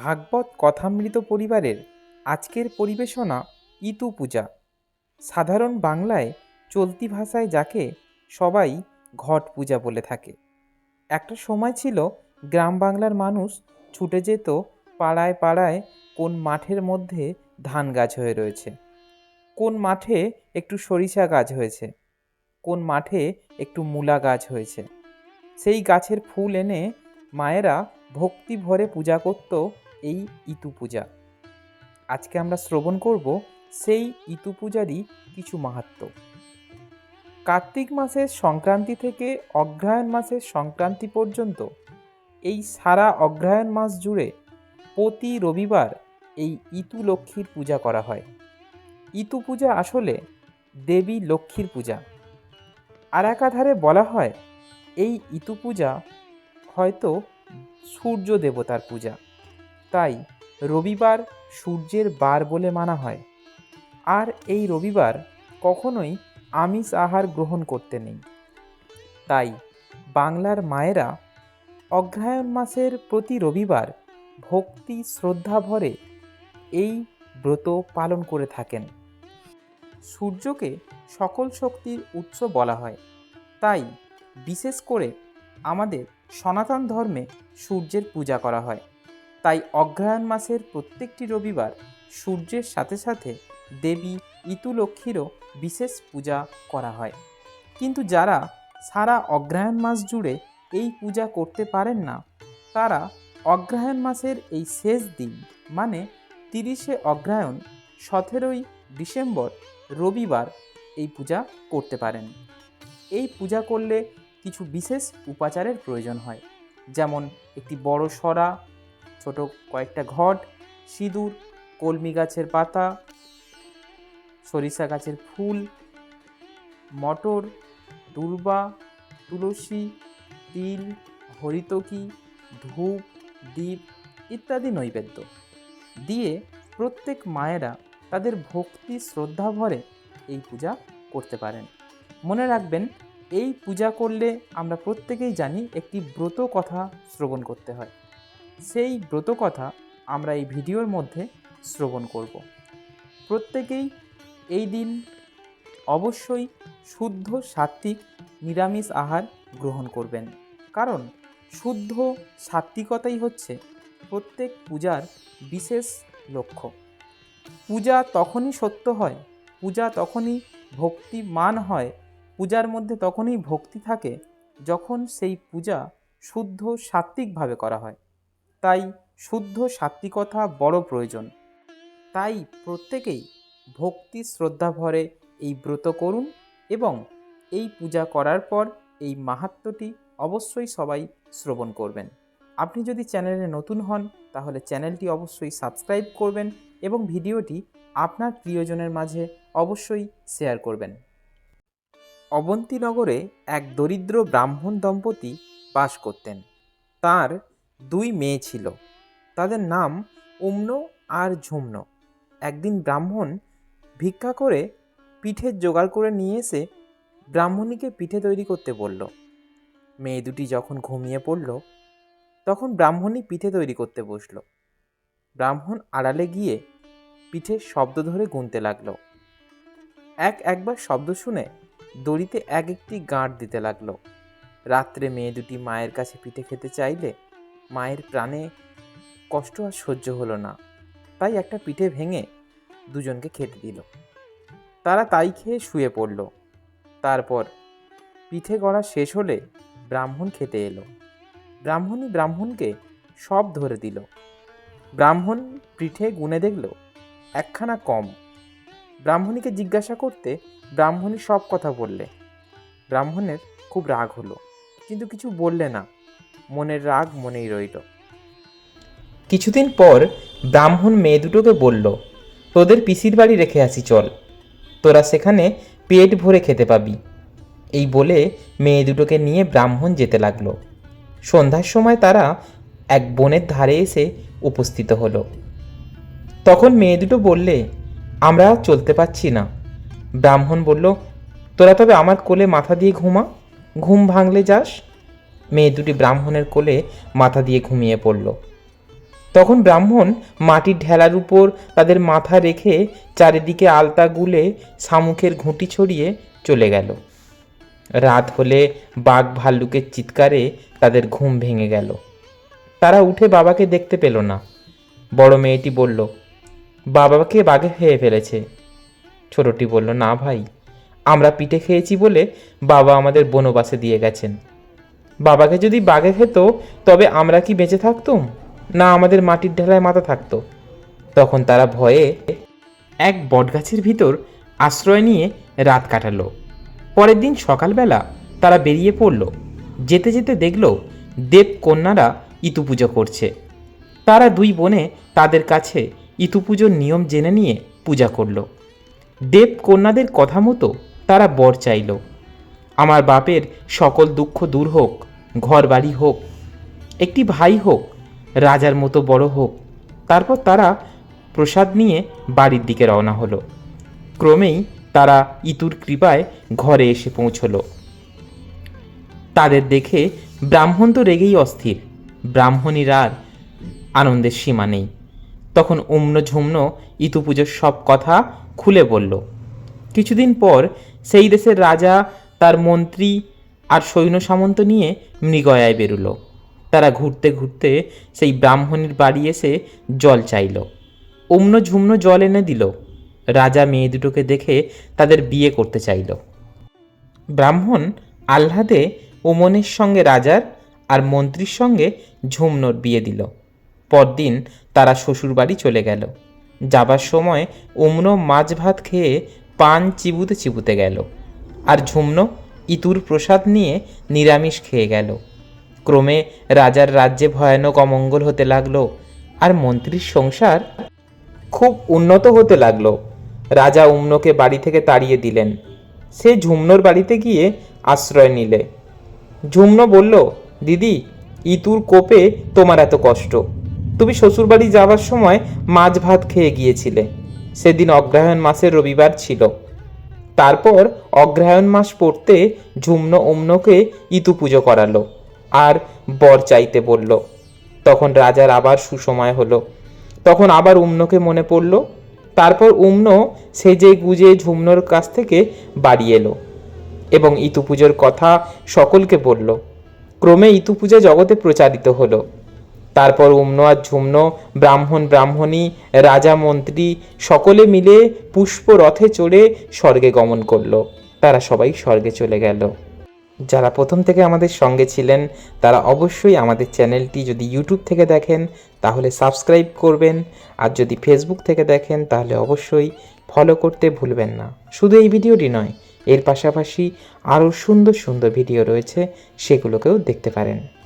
ভাগবত কথামৃত পরিবারের আজকের পরিবেশনা ইতু পূজা। সাধারণ বাংলায় চলতি ভাষায় যাকে সবাই ঘট পূজা বলে থাকে। একটা সময় ছিল গ্রাম বাংলার মানুষ ছুটে যেত পাড়ায় পাড়ায় কোন মাঠের মধ্যে ধান গাছ হয়ে রয়েছে। কোন মাঠে একটু সরিষা গাছ হয়েছে। কোন মাঠে একটু মূলা গাছ হয়েছে। সেই গাছের ফুল এনে মায়েরা ভক্তি ভরে পূজা করত এই ইতু পূজা। আজকে আমরা শ্রবণ করব সেই ইতু পূজারই কিছু মাহাত্ম্য কার্তিক মাসের সংক্রান্তি থেকে অগ্রহায়ণ মাসের সংক্রান্তি পর্যন্ত এই সারা অগ্রহায়ণ মাস জুড়ে প্রতি রবিবার এই ইতু লক্ষ্মীর পূজা করা হয়। ইতু পূজা আসলে দেবী লক্ষ্মীর পূজা। আর একাধারে বলা হয়, এই ইতু পূজা হয়তো সূর্য দেবতার পূজা। তাই রবিবার সূর্যের বার বলে মানা হয়। আর এই রবিবার কখনোই আমিষ আহার গ্রহণ করতে নেই। তাই বাংলার মায়েরা অগ্রহায়ণ মাসের প্রতি রবিবার ভক্তি শ্রদ্ধা ভরে এই ব্রত পালন করে থাকেন। সূর্যকে সকল শক্তির উৎস বলা হয়। তাই বিশেষ করে আমাদের সনাতন ধর্মে সূর্যের পূজা করা হয়। তাই অগ্রহায়ণ মাসের প্রত্যেকটি রবিবার সূর্যের সাথে সাথে দেবী ইতু লক্ষ্মীরও বিশেষ পূজা করা হয়। কিন্তু যারা সারা অগ্রহায়ণ মাস জুড়ে এই পূজা করতে পারেন না, তারা অগ্রহায়ণ মাসের এই শেষ দিন মানে তিরিশে অগ্রহায়ণ, সতেরোই ডিসেম্বর রবিবার এই পূজা করতে পারেন। এই পূজা করলে কিছু বিশেষ উপাচারের প্রয়োজন হয়, যেমন একটি বড় সরা ছোট কয়েকটা ঘট, সিঁদুর, কলমি গাছের পাতা, সরিষা গাছের ফুল, মটর দুর্বা তুলসী, তিল, হরিতকি, ধূপ দ্বীপ ইত্যাদি নৈবেদ্য। দিয়ে প্রত্যেক মায়েরা তাদের ভক্তি শ্রদ্ধা ভরে এই পূজা করতে পারেন। মনে রাখবেন, এই পূজা করলে আমরা প্রত্যেকেই জানি একটি ব্রত কথা শ্রবণ করতে হয়। সেই ব্রত কথা আমরা এই ভিডিওর মধ্যে শ্রবণ করব। প্রত্যেকেই এই দিন অবশ্যই শুদ্ধ সাত্ত্বিক নিরামিষ আহার গ্রহণ করবেন। কারণ শুদ্ধ সাত্ত্বিকতাই হচ্ছে প্রত্যেক পূজার বিশেষ লক্ষ্য। পূজা তখনই সত্য হয়, পূজা তখনই ভক্তিমান হয়, পূজার মধ্যে তখনই ভক্তি থাকে যখন সেই পূজা শুদ্ধ সাত্ত্বিকভাবে করা হয়। তাই শুদ্ধ সাত্ত্বিকতা বড় প্রয়োজন। তাই প্রত্যেকেই ভক্তি শ্রদ্ধা ভরে এই ব্রত করুন এবং এই পূজা করার পর এই মাহাত্ম্যটি অবশ্যই সবাই শ্রবণ করবেন। আপনি যদি চ্যানেলে নতুন হন, তাহলে চ্যানেলটি অবশ্যই সাবস্ক্রাইব করবেন এবং ভিডিওটি আপনার প্রিয়জনের মাঝে অবশ্যই শেয়ার করবেন। অবন্তীনগরে এক দরিদ্র ব্রাহ্মণ দম্পতি বাস করতেন। তার দুই মেয়ে ছিল। তাদের নাম উম্ন আর ঝুমন। একদিন ব্রাহ্মণ ভিক্ষা করে পিঠের জোগাড় করে নিয়ে এসে ব্রাহ্মণীকে পিঠে তৈরি করতে বলল। মেয়ে দুটি যখন ঘুমিয়ে পড়ল, তখন ব্রাহ্মণী পিঠে তৈরি করতে বসল। ব্রাহ্মণ আড়ালে গিয়ে পিঠের শব্দ ধরে গুনতে লাগল। এক একবার শব্দ শুনে দড়িতে এক একটি গাঁট দিতে লাগল। রাত্রে মেয়ে দুটি মায়ের কাছে পিঠে খেতে চাইলে মায়ের প্রাণে কষ্ট আর সহ্য হলো না। তাই একটা পিঠে ভেঙে দুজনকে খেতে দিল। তারা তাই খেয়ে শুয়ে পড়ল। তারপর পিঠে গড়া শেষ হলে ব্রাহ্মণ খেতে এলো। ব্রাহ্মণই ব্রাহ্মণকে সব ধরে দিল। ব্রাহ্মণ পিঠে গুনে দেখল, একখানা কম। ব্রাহ্মণীকে জিজ্ঞাসা করতে ব্রাহ্মণী সব কথা বললে। ব্রাহ্মণের খুব রাগ হলো, কিন্তু কিছু বললে না। মনের রাগ মনেই রইল। কিছুদিন পর ব্রাহ্মণ মেয়ে দুটোকে বলল, তোদের পিসির বাড়ি রেখে আসি, চল। তোরা সেখানে পেট ভরে খেতে পাবি। এই বলে মেয়ে দুটোকে নিয়ে ব্রাহ্মণ যেতে লাগল। সন্ধ্যার সময় তারা এক বনের ধারে এসে উপস্থিত হলো। তখন মেয়ে দুটো বললে, আমরা চলতে পারছি না। ব্রাহ্মণ বলল, তোরা তবে আমার কোলে মাথা দিয়ে ঘুমা। ঘুম ভাঙলে যাস। মেয়ে দুটি ব্রাহ্মণের কোলে মাথা দিয়ে ঘুমিয়ে পড়ল। তখন ব্রাহ্মণ মাটির ঢেলার উপর তাদের মাথা রেখে চারিদিকে আলতা গুলে শামুখের ঘুঁটি ছড়িয়ে চলে গেল। রাত হলে বাঘ ভাল্লুকের চিৎকারে তাদের ঘুম ভেঙে গেল। তারা উঠে বাবাকে দেখতে পেল না। বড় মেয়েটি বলল, বাবাকে বাঘে খেয়ে ফেলেছে। ছোটটি বলল, না ভাই, আমরা পিঠে খেয়েছি বলে বাবা আমাদের বনবাসে দিয়ে গেছেন। বাবাকে যদি বাঘে খেত, তবে আমরা কি বেঁচে থাকতুম? না আমাদের মাটির ঢেলায় মাথা থাকতো। তখন তারা ভয়ে এক বটগাছের ভিতর আশ্রয় নিয়ে রাত কাটালো। পরের দিন সকালবেলা তারা বেরিয়ে পড়ল। যেতে যেতে দেখল দেব কন্যারা ইতু পুজো করছে। তারা দুই বোনে তাদের কাছে ইতু পুজোর নিয়ম জেনে নিয়ে পূজা করল। দেব কন্যাদের কথা মতো তারা বর চাইল। আমার বাপের সকল দুঃখ দূর হোক ঘর বাড়ি হোক, একটি ভাই হোক, রাজার মতো বড় হোক, তারপর তারা প্রসাদ নিয়ে বাড়ির দিকে রওনা হলো। ক্রমেই তারা ইতুর কৃপায় ঘরে এসে পৌঁছল। তাদের দেখে ব্রাহ্মণ তো রেগেই অস্থির, ব্রাহ্মণীর আর আনন্দের সীমা নেই। তখন উম্ন ঝুমন ইতু পুজোর সব কথা খুলে বলল। কিছুদিন পর সেই দেশের রাজা, তার মন্ত্রী আর সৈন্য সামন্ত নিয়ে মৃগয়ায় বেরুলো। তারা ঘুরতে ঘুরতে সেই ব্রাহ্মণের বাড়ি এসে জল চাইল। অম্ন ঝুমনো জল এনে দিল। রাজা মেয়ে দুটোকে দেখে তাদের বিয়ে করতে চাইল। ব্রাহ্মণ আহ্লাদে ওমনের সঙ্গে রাজার আর মন্ত্রীর সঙ্গে ঝুমনোর বিয়ে দিল। পরদিন তারা শ্বশুরবাড়ি চলে গেল। যাবার সময় ওমন মাছ ভাত খেয়ে পান চিবুতে চিবুতে গেল। আর ঝুমনো ইতুর প্রসাদ নিয়ে নিরামিষ খেয়ে গেল। ক্রমে রাজার রাজ্যে ভয়ানক অমঙ্গল হতে লাগল আর মন্ত্রীর সংসার খুব উন্নত হতে লাগল। রাজা উম্নকে বাড়ি থেকে তাড়িয়ে দিলেন। সে ঝুমনোর বাড়িতে গিয়ে আশ্রয় নিলে। ঝুমনো বলল, দিদি ইতুর কোপে তোমার এত কষ্ট। তুমি শ্বশুরবাড়ি যাওয়ার সময় মাছ ভাত খেয়ে গিয়েছিলে। সেদিন অগ্রহায়ণ মাসের রবিবার ছিল। তারপর অগ্রহায়ণ মাস পড়তে ঝুমনো অম্নকে ইতু পুজো করালো আর বর চাইতে বলল, তখন রাজার আবার সুসময় হলো তখন আবার উম্নকে মনে পড়ল। তারপর উম্ন সেজে গুজে ঝুমনোর কাছ থেকে বাড়ি এলো এবং ইতু পুজোর কথা সকলকে বলল। ক্রমে ইতু পূজা জগতে প্রচারিত হলো। তারপর উম্ন আর ঝুমন, ব্রাহ্মণ, ব্রাহ্মণী, রাজা, মন্ত্রী সকলে মিলে পুষ্প রথে চড়ে স্বর্গে গমন করল। তারা সবাই স্বর্গে চলে গেল। যারা প্রথম থেকে আমাদের সঙ্গে ছিলেন, তারা অবশ্যই আমাদের চ্যানেলটি যদি ইউটিউব থেকে দেখেন, তাহলে সাবস্ক্রাইব করবেন। আর যদি ফেসবুক থেকে দেখেন, তাহলে অবশ্যই ফলো করতে ভুলবেন না। শুধু এই ভিডিওটি নয়, এর পাশাপাশি আরও সুন্দর সুন্দর ভিডিও রয়েছে, সেগুলোকেও দেখতে পারেন।